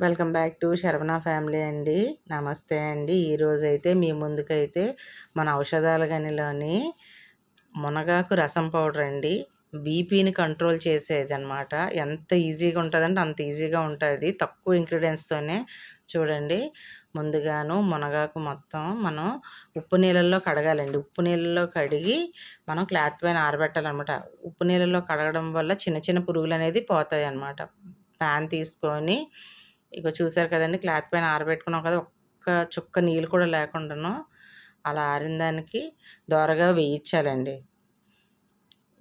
Welcome back to Saravana family అండి. నమస్తే అండి. ఈరోజైతే మీ ముందుకైతే మన ఔషధాల గనిలోని మునగాకు రసం పౌడర్ అండి. బీపీని కంట్రోల్ చేసేది అనమాట ఎంత ఈజీగా ఉంటుందంటే అంత ఈజీగా ఉంటుంది. తక్కువ ఇంగ్రీడియంట్స్తోనే చూడండి. ముందుగాను మునగాకు మొత్తం మనం ఉప్పు నీళ్ళల్లో కడగాలండి. ఉప్పు నీళ్ళల్లో కడిగి మనం క్లాత్ పైన ఆరబెట్టాలన్నమాట. ఉప్పు నీళ్ళల్లో కడగడం వల్ల చిన్న చిన్న పురుగులు అనేది పోతాయి అన్నమాట ప్యాన్ తీసుకొని ఇక చూసారు కదండి క్లాత్ పైన ఆరబెట్టుకున్నాం కదా ఒక్క చుక్క నీళ్ళు కూడా లేకుండాను అలా ఆరిన దానికి దోరగా వేయించాలండి.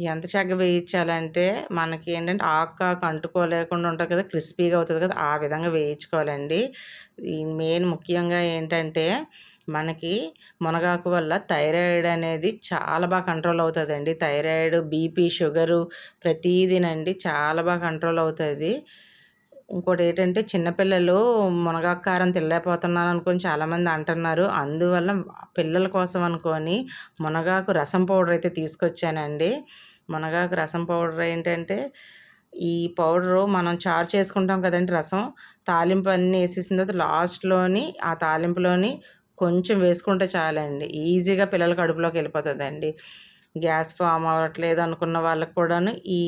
ఎంత చక్కగా వేయించాలంటే మనకి ఏంటంటే ఆకు అంటుకోలేకుండా ఉంటుంది కదా క్రిస్పీగా అవుతుంది కదా ఆ విధంగా వేయించుకోవాలండి. ఈ మెయిన్ ముఖ్యంగా ఏంటంటే మనకి మునగాకు వల్ల థైరాయిడ్ అనేది చాలా బాగా కంట్రోల్ అవుతుందండి. థైరాయిడ్ బీపీ షుగరు ప్రతీదినండి చాలా బాగా కంట్రోల్ అవుతుంది. ఇంకోటి ఏంటంటే చిన్నపిల్లలు మునగాకారం తినలేకపోతున్నాను అనుకొని చాలామంది అంటున్నారు. అందువల్ల పిల్లల కోసం అనుకొని మునగాకు రసం పౌడర్ అయితే తీసుకొచ్చానండి. మునగాకు రసం పౌడర్ ఏంటంటే ఈ పౌడరు మనం చారు చేసుకుంటాం కదండి రసం. తాలింపు అన్నీ వేసేసిన తర్వాత లాస్ట్లోని ఆ తాలింపులోని కొంచెం వేసుకుంటే చాలండి. ఈజీగా పిల్లల కడుపులోకి వెళ్ళిపోతుందండి. గ్యాస్ ఫామ్ అవ్వట్లేదు అనుకున్న వాళ్ళకి కూడాను ఈ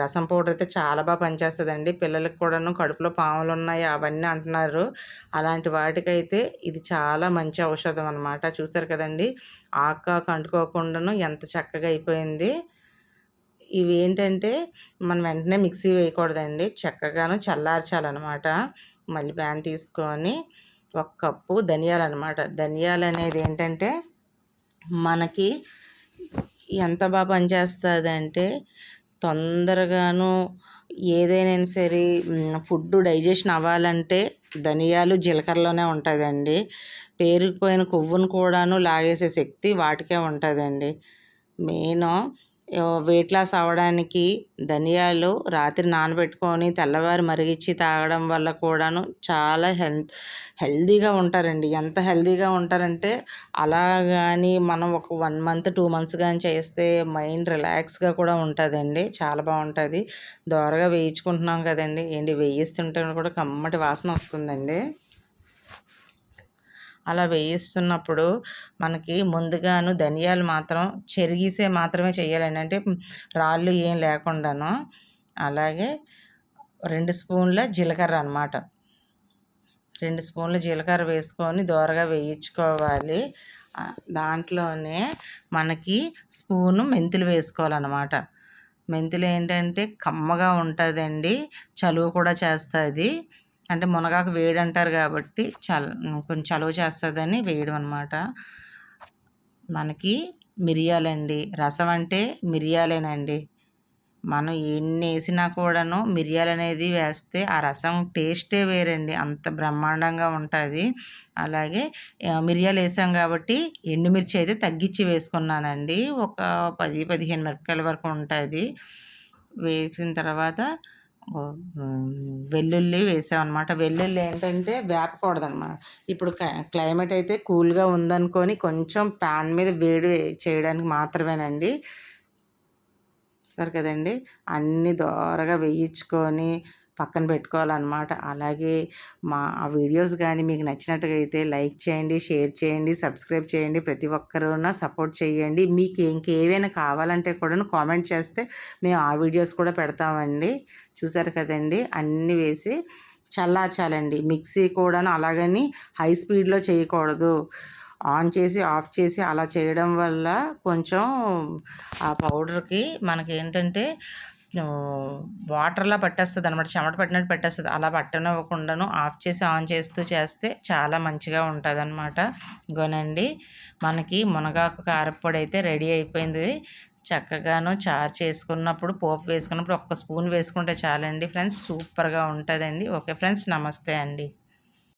రసం పౌడర్ అయితే చాలా బాగా పనిచేస్తుందండి. పిల్లలకి కూడాను కడుపులో పాములు ఉన్నాయి అవన్నీ అంటున్నారు. అలాంటి వాటికైతే ఇది చాలా మంచి ఔషధం అనమాట చూసారు కదండి? ఆక కంటుకోకుండాను ఎంత చక్కగా అయిపోయింది. ఇవి ఏంటంటే మనం వెంటనే మిక్సీ వేయకూడదండి. చక్కగాను చల్లార్చాలన్నమాట. మళ్ళీ ప్యాన్ తీసుకొని ఒక కప్పు ధనియాలు అనమాట ధనియాలు అనేది ఏంటంటే మనకి ఎంత బాగా పనిచేస్తుందంటే తొందరగాను ఏదైనా సరే ఫుడ్ డైజెషన్ అవ్వాలంటే ధనియాలు జీలకర్రలోనే ఉంటుందండి. పేరుకుపోయిన కొవ్వును కూడాను లాగేసే శక్తి వాటికే ఉంటుందండి. మెయిన్ వెయిట్ లాస్ అవ్వడానికి ధనియాలు రాత్రి నానబెట్టుకొని తెల్లవారు మరిగించి తాగడం వల్ల కూడాను చాలా హెల్త్ హెల్దీగా ఉంటారండి. ఎంత హెల్దీగా ఉంటారంటే అలా కానీ మనం ఒక వన్ మంత్ టూ మంత్స్ కానీ చేస్తే మైండ్ రిలాక్స్గా కూడా ఉంటుందండి. చాలా బాగుంటుంది. దోరగా వేయించుకుంటున్నాం కదండి. ఏంటి? వేయిస్తుంటే కూడా కమ్మటి వాసన వస్తుందండి. అలా వేయిస్తున్నప్పుడు మనకి ముందుగాను ధనియాలు మాత్రం చెరిగిసే మాత్రమే చేయాలండి. అంటే రాళ్ళు ఏం లేకుండాను. అలాగే రెండు స్పూన్ల జీలకర్ర అనమాట రెండు స్పూన్లు జీలకర్ర వేసుకొని దోరగా వేయించుకోవాలి. దాంట్లోనే మనకి స్పూను మెంతులు వేసుకోవాలన్నమాట. మెంతులు ఏంటంటే కమ్మగా ఉంటుందండి. చలువ కూడా చేస్తుంది. అంటే మునగాకు వేడి అంటారు కాబట్టి చల్ కొంచెం చలువ చేస్తుందని వేయడం అనమాట మనకి మిరియాలండి. రసం అంటే మిరియాలేనండి. మనం ఎన్ని వేసినా కూడాను మిరియాలు అనేది వేస్తే ఆ రసం టేస్టే వేరండి. అంత బ్రహ్మాండంగా ఉంటుంది. అలాగే మిరియాలు వేసాం కాబట్టి ఎండుమిర్చి అయితే తగ్గించి వేసుకున్నానండి. ఒక పది పదిహేను మిరపకాయల వరకు ఉంటుంది. వేసిన తర్వాత వెల్లుల్లి వేసామన్నమాట. వెల్లుల్లి ఏంటంటే వేపకూడదన్నమాట. ఇప్పుడు క్లైమేట్ అయితే కూల్గా ఉందనుకొని కొంచెం ప్యాన్ మీద వేడి చేయడానికి మాత్రమేనండి. సరే కదండి. అన్నీ దోరగా వేయించుకొని పక్కన పెట్టుకోవాలన్నమాట. అలాగే మా ఆ వీడియోస్ కానీ మీకు నచ్చినట్టుగా అయితే లైక్ చేయండి షేర్ చేయండి సబ్స్క్రైబ్ చేయండి ప్రతి ఒక్కరూ సపోర్ట్ చేయండి మీకు ఇంకేవైనా కావాలంటే కూడా కామెంట్ చేస్తే మేము ఆ వీడియోస్ కూడా పెడతామండి. చూసారు కదండి అన్నీ వేసి చల్లార్చాలండి. మిక్సీ కూడా అలాగని హై స్పీడ్లో చేయకూడదు. ఆన్ చేసి ఆఫ్ చేసి అలా చేయడం వల్ల కొంచెం ఆ పౌడర్కి మనకి ఏంటంటే వాటర్లా పట్టేస్తుంది అనమాట చెమట పట్టినట్టు పెట్టేస్తుంది. అలా పట్టనివ్వకుండాను ఆఫ్ చేసి ఆన్ చేస్తూ చేస్తే చాలా మంచిగా ఉంటుంది అనమాట గొనండి మనకి మునగాకు కారపొడి అయితే రెడీ అయిపోయింది. చక్కగాను చారు చేసుకున్నప్పుడు పోపు వేసుకున్నప్పుడు ఒక్క స్పూన్ వేసుకుంటే చాలండి ఫ్రెండ్స్. సూపర్గా ఉంటుందండి. ఓకే ఫ్రెండ్స్ నమస్తే అండి.